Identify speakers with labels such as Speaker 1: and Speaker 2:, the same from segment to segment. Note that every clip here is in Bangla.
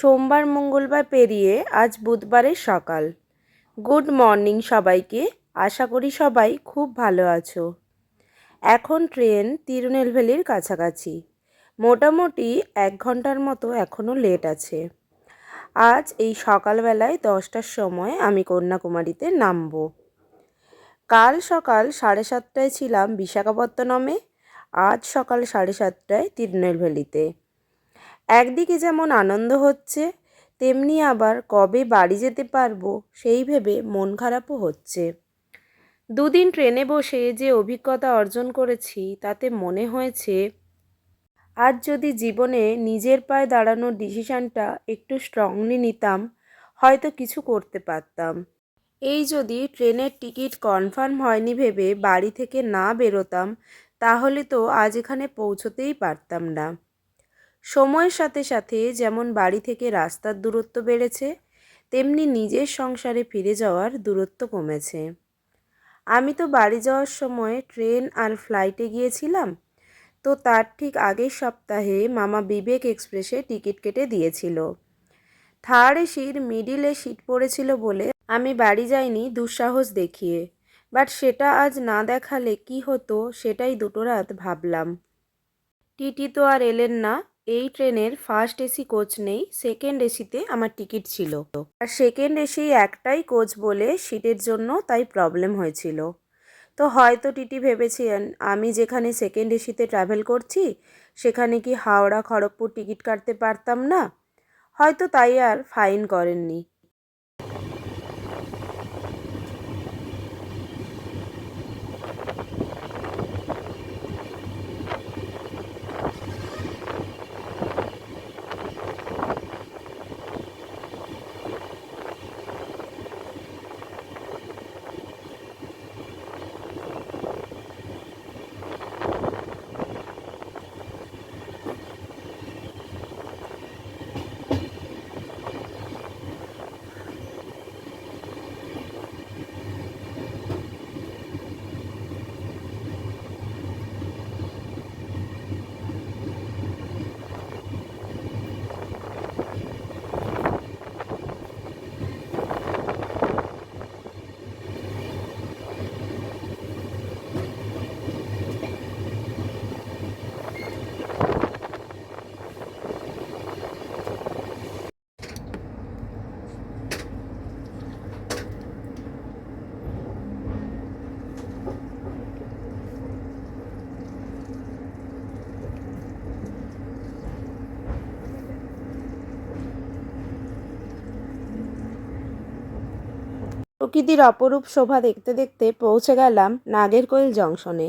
Speaker 1: সোমবার, মঙ্গলবার পেরিয়ে আজ বুধবারের সকাল। গুড মর্নিং সবাইকে। আশা করি সবাই খুব ভালো আছো। এখন ট্রেন তিরুনেলভেলির কাছাকাছি। মোটামুটি এক ঘণ্টার মতো এখনও লেট আছে। আজ এই সকালবেলায় দশটার সময় আমি কন্যাকুমারীতে নামব। কাল সকাল সাড়ে সাতটায় ছিলাম বিশাখাপত্তনমে। আজ সকাল সাড়ে সাতটায় তিরুনেলভেলিতে। একদিকে যেমন আনন্দ হচ্ছে, তেমনি আবার কবে বাড়ি যেতে পারব সেই ভেবে মন খারাপও হচ্ছে। দুদিন ট্রেনে বসে যে অভিজ্ঞতা অর্জন করেছি, তাতে মনে হয়েছে, আজ যদি জীবনে নিজের পায়ে দাঁড়ানোর ডিসিশানটা একটু স্ট্রংলি নিতাম, হয়তো কিছু করতে পারতাম। এই যদি ট্রেনের টিকিট কনফার্ম হয়নি ভেবে বাড়ি থেকে না বেরোতাম, তাহলে তো আজ এখানে পৌঁছতেই পারতাম না। সময়ের সাথে সাথে যেমন বাড়ি থেকে রাস্তার দূরত্ব বেড়েছে, তেমনি নিজের সংসারে ফিরে যাওয়ার দূরত্ব কমেছে। আমি তো বাড়ি যাওয়ার সময় ট্রেন আর ফ্লাইটে গিয়েছিলাম, তো তার ঠিক আগের সপ্তাহে মামা বিবেক এক্সপ্রেসে টিকিট কেটে দিয়েছিল। থার্ড এসির মিডিলে সিট পড়েছিল বলে আমি বাড়ি যাইনি দুঃসাহস দেখিয়ে, বাট সেটা আজ না দেখালে কি হতো সেটাই দুটো রাত ভাবলাম। টিটি তো আর এলেন না এই ট্রেনের ফার্স্ট এসি কোচ নেই সেকেন্ড এসিতে আমার টিকিট ছিল। আর সেকেন্ড এসি একটাই কোচ বলে সিটের জন্য তাই প্রবলেম হয়েছিল। তো হয়তো টিটি ভেবেছিলেন আমি যেখানে সেকেন্ড এসিতে ট্রাভেল করছি, সেখানে কি হাওড়া খড়গপুর টিকিট কাটতে পারতাম না? হয়তো তাই আর ফাইন করেননি। প্রকৃতির অপরূপ শোভা দেখতে দেখতে পৌঁছে গেলাম নাগেরকোয়েল জংশনে।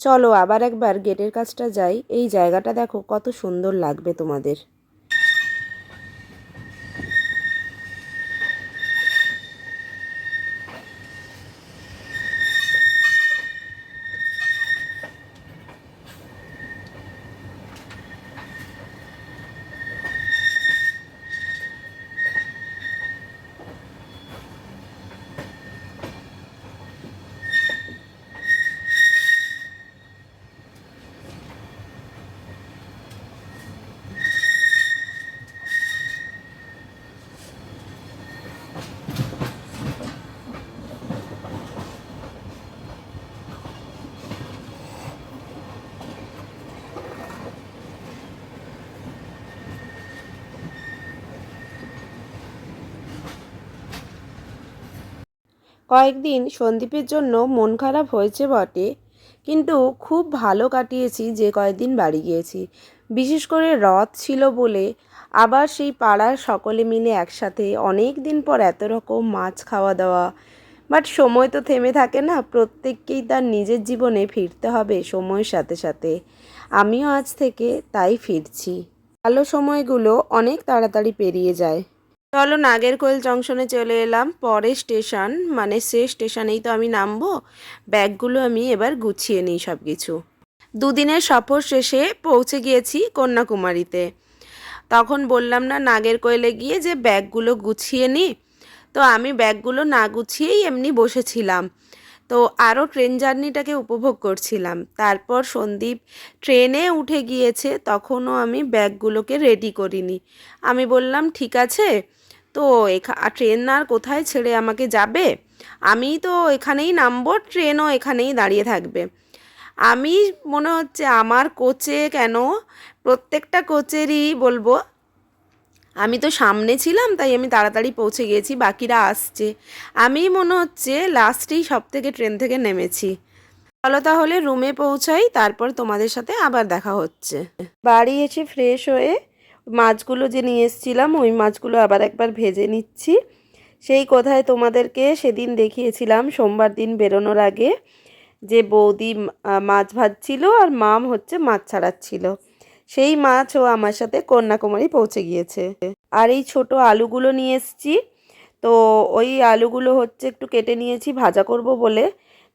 Speaker 1: চলো আবার একবার গেটের কাছটা যাই। এই জায়গাটা দেখো কত সুন্দর লাগবে তোমাদের। কয়েকদিন সন্দীপের জন্য মন খারাপ হয়েছে বটে, কিন্তু খুব ভালো কাটিয়েছি যে কয়েকদিন বাড়ি গিয়েছি। বিশেষ করে রথ ছিল বলে আবার সেই পাড়ার সকলে মিলে একসাথে অনেক দিন পর এত রকম মাছ খাওয়া দাওয়া। বাট সময় তো থেমে থাকে না, প্রত্যেককেই তার নিজের জীবনে ফিরতে হবে সময়ের সাথে সাথে। আমিও আজ থেকে তাই ফিরছি। ভালো সময়গুলো অনেক তাড়াতাড়ি পেরিয়ে যায়। চলো নাগেরকোয়েল জংশনে চলে এলাম। পরের স্টেশন মানে সে স্টেশনেই তো আমি নামবো। ব্যাগগুলো আমি এবার গুছিয়ে নিই সব কিছু দুদিনের সফর শেষে পৌঁছে গিয়েছি কন্যাকুমারীতে। তখন বললাম, না নাগেরকোয়েলে গিয়ে যে ব্যাগগুলো গুছিয়ে নিই তো আমি ব্যাগগুলো না গুছিয়েই এমনি বসেছিলাম। তো আরও ট্রেন জার্নিটাকে উপভোগ করছিলাম। তারপর সন্দীপ ট্রেনে উঠে গিয়েছে, তখনও আমি ব্যাগগুলোকে রেডি করিনি। আমি বললাম, ঠিক আছে, তো এখা ট্রেন আর কোথায় ছেড়ে আমাকে যাবে? আমি তো এখানেই নামবো, ট্রেনও এখানেই দাঁড়িয়ে থাকবে। আমি মনে হচ্ছে, আমার কোচে কেন? প্রত্যেকটা কোচেরই বলব আমি তো সামনে ছিলাম, তাই আমি তাড়াতাড়ি পৌঁছে গিয়েছি বাকিরা আসছে। আমি মনে হচ্ছে লাস্টেই সব থেকে ট্রেন থেকে নেমেছি। চলো তাহলে রুমে পৌঁছাই, তারপর তোমাদের সাথে আবার দেখা হচ্ছে। বাড়ি এসে ফ্রেশ হয়ে মাছগুলো যে নিয়ে এসেছিলাম, ওই মাছগুলো আবার একবার ভেজে নিচ্ছি। সেই কোথায় তোমাদেরকে সেদিন দেখিয়েছিলাম, সোমবার দিন বেরোনোর আগে। যে বৌদি মাছ ভাজছিল আর মাম হচ্ছে মাছ ছাড়াচ্ছিল। সেই মাছও আমার সাথে কন্যাকুমারী পৌঁছে গিয়েছে। আর এই ছোট আলুগুলো নিয়ে এসেছি। তো ওই আলুগুলো হচ্ছে একটু কেটে নিয়েছি, ভাজা করব বলে।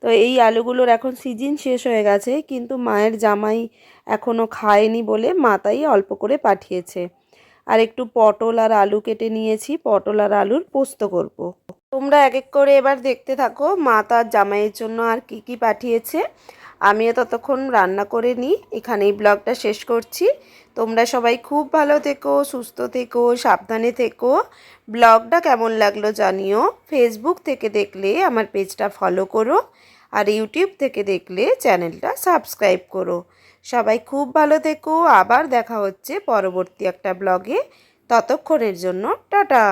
Speaker 1: তো এই আলুগুলোর এখন সিজন শেষ হয়ে গেছে, কিন্তু মায়ের জামাই এখনও খায়নি বলে মা তাই অল্প করে পাঠিয়েছে। আর একটু পটল আর আলু কেটে নিয়েছি, পটল আর আলুর পোস্ত করব। তোমরা এক এক করে এবার দেখতে থাকো, মা তার জামাইয়ের জন্য আর কি কি পাঠিয়েছে। আমিও ততক্ষণ রান্না করে নিই। এখানেই ব্লগটা শেষ করছি। তোমরা সবাই খুব ভালো থেকো, সুস্থ থেকো, সাবধানে থেকো। ব্লগটা কেমন লাগল জানিও। ফেসবুক থেকে দেখলে আমার পেজটা ফলো করো আর ইউটিউব থেকে দেখলে চ্যানেলটা সাবস্ক্রাইব করো। সবাই খুব ভালো থেকো। আবার দেখা হচ্ছে পরবর্তী একটা ব্লগে। ততক্ষণের জন্য টাটা।